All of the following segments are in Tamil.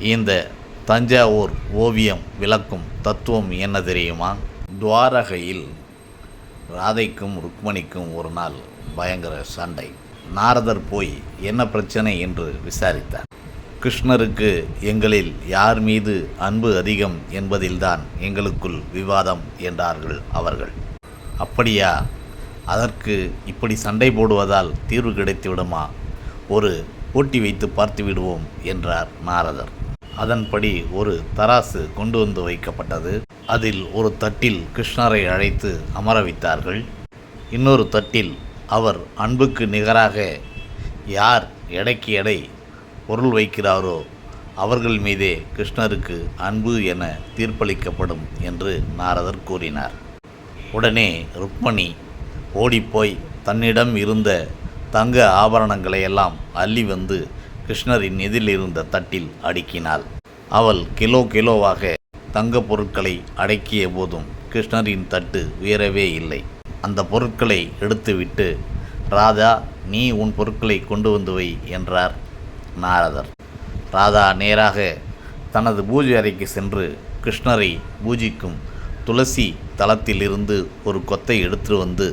இந்த தஞ்சாவூர் ஓவியம் விளக்கும் தத்துவம் என்ன தெரியுமா? துவாரகையில் ராதைக்கும் ருக்மணிக்கும் ஒரு நாள் பயங்கர சண்டை. நாரதர் போய் என்ன பிரச்சனை என்று விசாரித்தார். கிருஷ்ணருக்கு எங்களில் யார் மீது அன்பு அதிகம் என்பதில்தான் எங்களுக்குள் விவாதம் என்றார்கள் அவர்கள். அப்படியா? அதற்கு இப்படி சண்டை போடுவதால் தீர்வு கிடைத்து விடுமா ஒரு போட்டி வைத்து பார்த்து விடுவோம் என்றார் நாரதர். அதன்படி ஒரு தராசு கொண்டு வந்து வைக்கப்பட்டது. அதில் ஒரு தட்டில் கிருஷ்ணரை அழைத்து அமர வைத்தார்கள் இன்னொரு தட்டில் அவர் அன்புக்கு நிகராக யார் எடைக்கு எடை பொருள் வைக்கிறாரோ அவர்கள் மீதே கிருஷ்ணருக்கு அன்பு என தீர்ப்பளிக்கப்படும் என்று நாரதர் கூறினார். உடனே ருக்மணி ஓடிப்போய் தன்னிடம் இருந்த தங்க ஆபரணங்களையெல்லாம் அள்ளி வந்து கிருஷ்ணரின் எதிரில் இருந்த தட்டில் அடுக்கினாள். அவள் கிலோ கிலோவாக தங்கப் பொருட்களை அடக்கிய போதும் கிருஷ்ணரின் தட்டு உயரவே இல்லை. அந்த பொருட்களை எடுத்துவிட்டு ராதா நீ உன் பொருட்களை கொண்டு வந்து வை என்றார் நாரதர். ராதா நேராக தனது பூஜை அறைக்கு சென்று கிருஷ்ணரை பூஜிக்கும் துளசி தளத்திலிருந்து ஒரு கொத்தை எடுத்து வந்து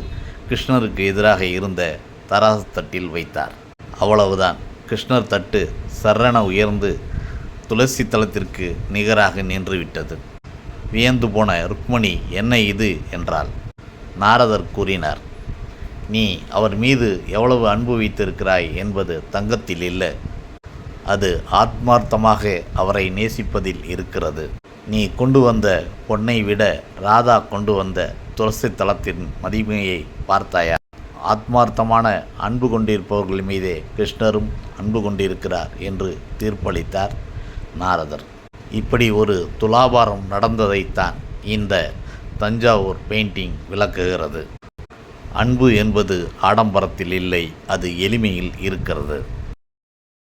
கிருஷ்ணருக்கு எதிராக இருந்த தராசு தட்டில் வைத்தார். அவ்வளவுதான். கிருஷ்ணர் தட்டு சரண உயர்ந்து துளசி தளத்திற்கு நிகராக நின்றுவிட்டது. வியந்து போன ருக்மணி என்ன இது? என்றாள். நாரதர் கூறினார் நீ அவர் மீது எவ்வளவு அன்பு வைத்திருக்கிறாய் என்பது தங்கத்தில் இல்லை. அது ஆத்மார்த்தமாக அவரை நேசிப்பதில் இருக்கிறது. நீ கொண்டு வந்த பொன்னை விட ராதா கொண்டு வந்த துளசி தளத்தின் மதிமையை பார்த்தாயா? ஆத்மார்த்தமான அன்பு கொண்டிருப்பவர்கள் மீதே கிருஷ்ணரும் அன்பு கொண்டிருக்கிறார் என்று தீர்ப்பளித்தார் நாரதர். இப்படி ஒரு துலாபாரம் நடந்ததைத்தான் இந்த தஞ்சாவூர் பெயிண்டிங் விளக்குகிறது. அன்பு என்பது ஆடம்பரத்தில் இல்லை அது எளிமையில் இருக்கிறது.